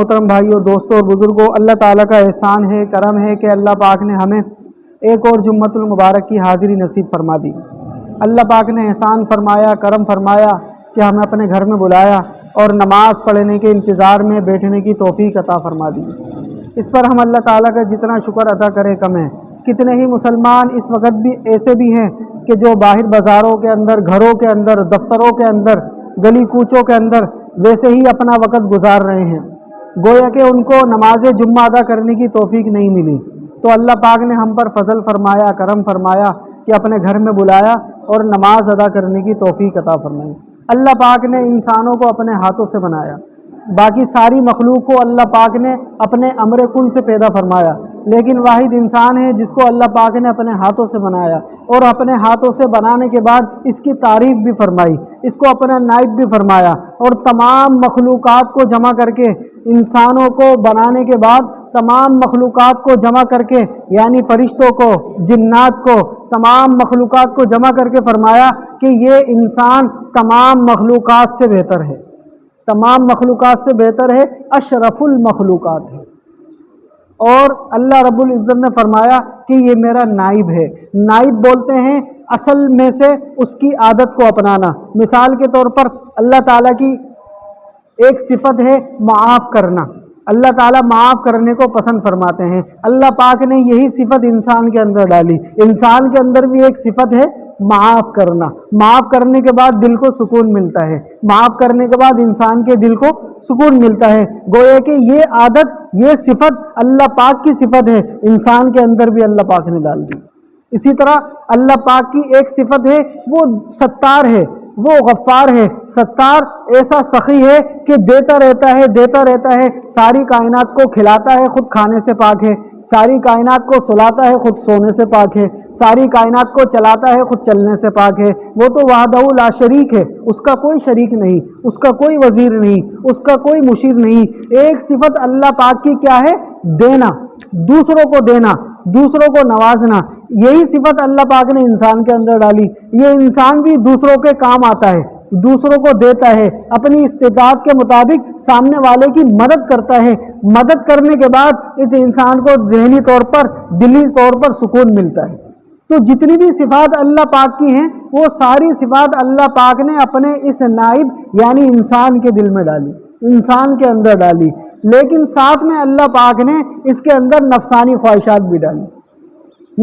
محترم بھائیوں دوستوں اور بزرگوں اللہ تعالیٰ کا احسان ہے، کرم ہے کہ اللہ پاک نے ہمیں ایک اور جمعۃ المبارک کی حاضری نصیب فرما دی۔ اللہ پاک نے احسان فرمایا، کرم فرمایا کہ ہمیں اپنے گھر میں بلایا اور نماز پڑھنے کے انتظار میں بیٹھنے کی توفیق عطا فرما دی۔ اس پر ہم اللہ تعالیٰ کا جتنا شکر ادا کریں، کم ہے۔ کتنے ہی مسلمان اس وقت بھی ایسے بھی ہیں کہ جو باہر بازاروں کے اندر، گھروں کے اندر، دفتروں کے اندر، گلی کوچوں کے اندر، ویسے ہی اپنا وقت گزار رہے ہیں۔ گویا کہ ان کو نماز جمعہ ادا کرنے کی توفیق نہیں ملی۔ تو اللہ پاک نے ہم پر فضل فرمایا، کرم فرمایا کہ اپنے گھر میں بلایا اور نماز ادا کرنے کی توفیق عطا فرمائی۔ اللہ پاک نے انسانوں کو اپنے ہاتھوں سے بنایا۔ باقی ساری مخلوق کو اللہ پاک نے اپنے امر کن سے پیدا فرمایا۔ لیکن واحد انسان ہے جس کو اللہ پاک نے اپنے ہاتھوں سے بنایا اور اپنے ہاتھوں سے بنانے کے بعد اس کی تعریف بھی فرمائی، اس کو اپنا نائب بھی فرمایا اور تمام مخلوقات کو جمع کر کے، انسانوں کو بنانے کے بعد تمام مخلوقات کو جمع کر کے یعنی فرشتوں کو، جنات کو، تمام مخلوقات کو جمع کر کے فرمایا کہ یہ انسان تمام مخلوقات سے بہتر ہے۔ تمام مخلوقات سے بہتر ہے، اشرف المخلوقات ہے۔ اور اللہ رب العزت نے فرمایا کہ یہ میرا نائب ہے۔ نائب بولتے ہیں اصل میں سے اس کی عادت کو اپنانا۔ مثال کے طور پر اللہ تعالیٰ کی ایک صفت ہے معاف کرنا۔ اللہ تعالیٰ معاف کرنے کو پسند فرماتے ہیں۔ اللہ پاک نے یہی صفت انسان کے اندر ڈالی۔ انسان کے اندر بھی ایک صفت ہے معاف کرنا۔ معاف کرنے کے بعد دل کو سکون ملتا ہے۔ معاف کرنے کے بعد انسان کے دل کو سکون ملتا ہے۔ گویا کہ یہ عادت، یہ صفت اللہ پاک کی صفت ہے۔ انسان کے اندر بھی اللہ پاک نے ڈال دی۔ اسی طرح اللہ پاک کی ایک صفت ہے، وہ ستار ہے۔ وہ غفار ہے۔ ستار ایسا سخی ہے کہ دیتا رہتا ہے، دیتا رہتا ہے۔ ساری کائنات کو کھلاتا ہے، خود کھانے سے پاک ہے۔ ساری کائنات کو سلاتا ہے، خود سونے سے پاک ہے۔ ساری کائنات کو چلاتا ہے، خود چلنے سے پاک ہے۔ وہ تو وحدہ لا شریک ہے۔ اس کا کوئی شریک نہیں، اس کا کوئی وزیر نہیں، اس کا کوئی مشیر نہیں۔ ایک صفت اللہ پاک کی کیا ہے؟ دینا۔ دوسروں کو دینا، دوسروں کو نوازنا۔ یہی صفت اللہ پاک نے انسان کے اندر ڈالی۔ یہ انسان بھی دوسروں کے کام آتا ہے۔ دوسروں کو دیتا ہے، اپنی استطاعت کے مطابق سامنے والے کی مدد کرتا ہے۔ مدد کرنے کے بعد اس انسان کو ذہنی طور پر، دلی طور پر سکون ملتا ہے۔ تو جتنی بھی صفات اللہ پاک کی ہیں، وہ ساری صفات اللہ پاک نے اپنے اس نائب یعنی انسان کے دل میں ڈالی۔ انسان کے اندر ڈالی۔ لیکن ساتھ میں اللہ پاک نے اس کے اندر نفسانی خواہشات بھی ڈالی۔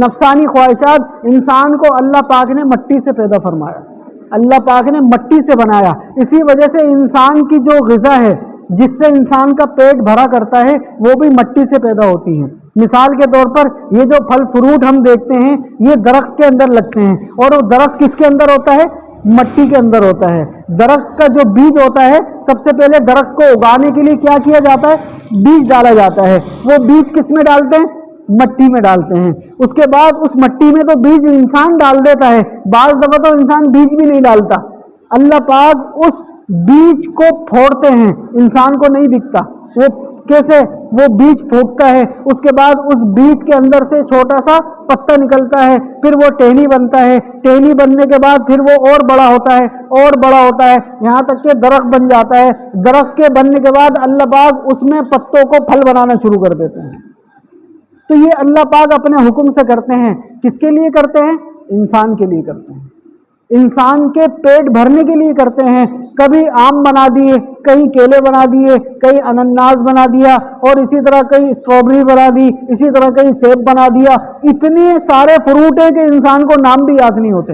نفسانی خواہشات انسان کو اللہ پاک نے مٹی سے پیدا فرمایا۔ اللہ پاک نے مٹی سے بنایا۔ اسی وجہ سے انسان کی جو غذا ہے، جس سے انسان کا پیٹ بھرا کرتا ہے، وہ بھی مٹی سے پیدا ہوتی ہیں۔ مثال کے طور پر یہ جو پھل فروٹ ہم دیکھتے ہیں، یہ درخت کے اندر لگتے ہیں۔ اور وہ درخت کس کے اندر ہوتا ہے؟ مٹی کے اندر ہوتا ہے۔ درخت کا جو بیج ہوتا ہے، سب سے پہلے درخت کو اگانے کے لیے کیا کیا جاتا ہے؟ بیج ڈالا جاتا ہے۔ وہ بیج کس میں ڈالتے ہیں؟ مٹی میں ڈالتے ہیں۔ اس کے بعد اس مٹی میں تو بیج انسان ڈال دیتا ہے۔ بعض دفعہ تو انسان بیج بھی نہیں ڈالتا۔ اللہ پاک اس بیج کو پھوڑتے ہیں۔ انسان کو نہیں دکھتا۔ وہ کیسے وہ بیج پھونکتا ہے۔ اس کے بعد اس بیج کے اندر سے چھوٹا سا پتا نکلتا ہے۔ پھر وہ ٹہنی بنتا ہے۔ ٹہنی بننے کے بعد پھر وہ اور بڑا ہوتا ہے۔ اور بڑا ہوتا ہے۔ یہاں تک کہ درخت بن جاتا ہے۔ درخت کے بننے کے بعد اللہ پاک اس میں پتوں کو پھل بنانا شروع کر دیتے ہیں۔ تو یہ اللہ پاک اپنے حکم سے کرتے ہیں۔ کس کے لیے کرتے ہیں؟ انسان کے لیے کرتے ہیں۔ انسان کے پیٹ بھرنے کے لیے کرتے ہیں۔ کبھی آم بنا دیے کہیں کیلے بنا دیے کہیں انناس بنا دیا اور اسی طرح کہیں اسٹرابری بنا دی، اسی طرح کہیں سیب بنا دیا۔ اتنے سارے فروٹ ہیں کہ انسان کو نام بھی یاد نہیں ہوتے۔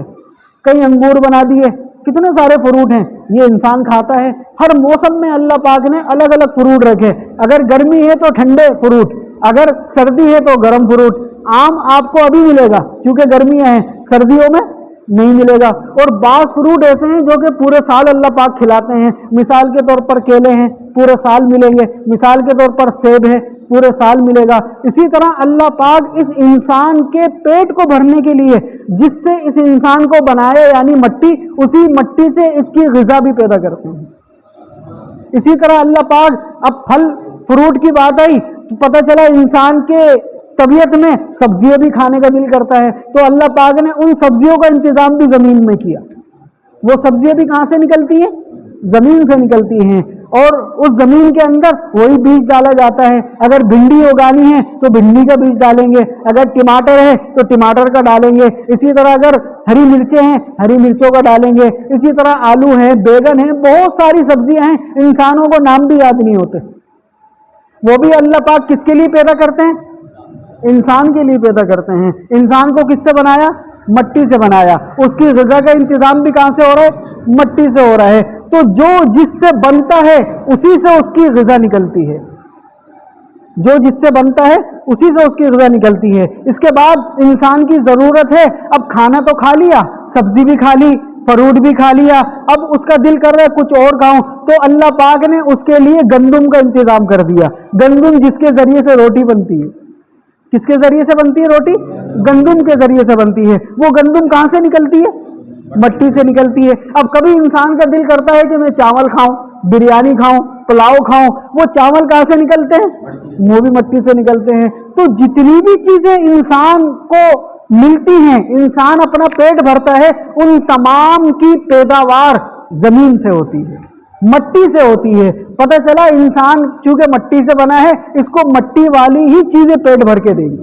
کہیں انگور بنا دیے، کتنے سارے فروٹ ہیں۔ یہ انسان کھاتا ہے۔ ہر موسم میں اللہ پاک نے الگ الگ فروٹ رکھے۔ اگر گرمی ہے تو ٹھنڈے فروٹ اگر سردی ہے تو گرم فروٹ آم آپ کو ابھی ملے گا، چونکہ گرمیاں ہیں، سردیوں میں نہیں ملے گا۔ اور بعض فروٹ ایسے ہیں جو کہ پورے سال اللہ پاک کھلاتے ہیں۔ مثال کے طور پر کیلے ہیں، پورے سال ملیں گے۔ مثال کے طور پر سیب ہے، پورے سال ملے گا۔ اسی طرح اللہ پاک اس انسان کے پیٹ کو بھرنے کے لیے، جس سے اس انسان کو بنایا یعنی مٹی، اسی مٹی سے اس کی غذا بھی پیدا کرتے ہیں۔ اسی طرح اللہ پاک اب پھل فروٹ کی بات آئی تو پتہ چلا انسان کے طبیعت میں سبزیاں بھی کھانے کا دل کرتا ہے تو اللہ پاک نے ان سبزیوں کا انتظام بھی زمین میں کیا۔ وہ سبزیاں بھی کہاں سے نکلتی ہیں؟ زمین سے نکلتی ہیں۔ اور اس زمین کے اندر وہی بیج ڈالا جاتا ہے۔ اگر بھنڈی اگانی ہے تو بھنڈی کا بیج ڈالیں گے۔ اگر ٹماٹر ہے تو ٹماٹر کا ڈالیں گے۔ اسی طرح اگر ہری مرچیں ہیں، ہری مرچوں کا ڈالیں گے۔ اسی طرح آلو ہیں بیگن ہیں بہت ساری سبزیاں ہیں۔ انسانوں کو نام بھی یاد نہیں ہوتے۔ وہ بھی اللہ پاک کس کے لیے پیدا کرتے ہیں؟ انسان کے لیے پیدا کرتے ہیں۔ انسان کو کس سے بنایا؟ مٹی سے بنایا۔ اس کی غذا کا انتظام بھی کہاں سے ہو رہا ہے؟ مٹی سے ہو رہا ہے۔ تو جو جس سے بنتا ہے، اسی سے اس کی غذا نکلتی ہے۔ جو جس سے بنتا ہے، اسی سے اس کی غذا نکلتی ہے۔ اس کے بعد انسان کی ضرورت ہے۔ اب کھانا تو کھا لیا، سبزی بھی کھا لی فروٹ بھی کھا لیا، اب اس کا دل کر رہا ہے کچھ اور کھاؤں۔ تو اللہ پاک نے اس کے لیے گندم کا انتظام کر دیا۔ گندم جس کے ذریعے سے روٹی بنتی ہے۔ کس کے ذریعے سے بنتی ہے روٹی؟ گندم کے ذریعے سے بنتی ہے۔ وہ گندم کہاں سے نکلتی ہے؟ مٹی سے نکلتی ہے۔ اب کبھی انسان کا دل کرتا ہے کہ میں چاول کھاؤں، بریانی کھاؤں، پلاؤ کھاؤں، وہ چاول کہاں سے نکلتے ہیں؟ وہ بھی مٹی سے نکلتے ہیں۔ تو جتنی بھی چیزیں انسان کو ملتی ہیں، انسان اپنا پیٹ بھرتا ہے، ان تمام کی پیداوار زمین سے ہوتی ہے، مٹی سے ہوتی ہے۔ پتہ چلا انسان چونکہ مٹی سے بنا ہے، اس کو مٹی والی ہی چیزیں پیٹ بھر کے دیں گی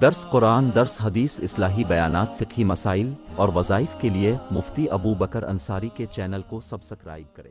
درس قرآن، درس حدیث، اصلاحی بیانات، فقہی مسائل اور وظائف کے لیے مفتی ابو بکر انصاری کے چینل کو سبسکرائب کریں۔